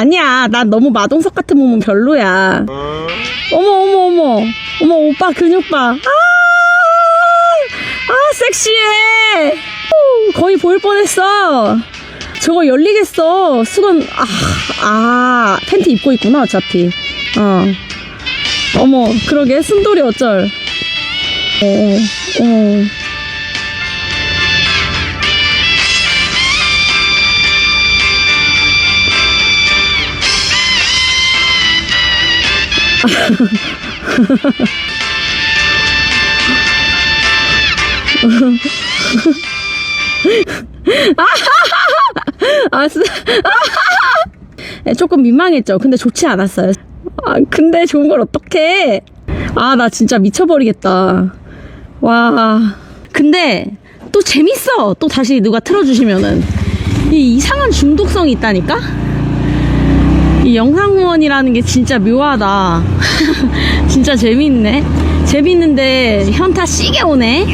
아니야, 나 너무 마동석 같은 몸은 별로야. 어머, 어머, 어머. 어머, 오빠 근육 봐. 아, 아, 섹시해. 오, 거의 보일 뻔했어. 저거 열리겠어. 수건, 아, 아, 팬티 입고 있구나, 어차피. 어. 어머, 그러게, 순돌이 어쩔. 어, 어, 아, 쓰... 네, 조금 민망했죠. 근데 좋지 않았어요. 아, 근데 좋은 걸 어떡해. 아, 나 진짜 미쳐버리겠다. 와. 근데 또 재밌어. 또 다시 누가 틀어주시면은. 이 이상한 중독성이 있다니까? 이 영상 후원이라는 게 진짜 묘하다. 진짜 재밌네. 재밌는데 현타 시게 오네.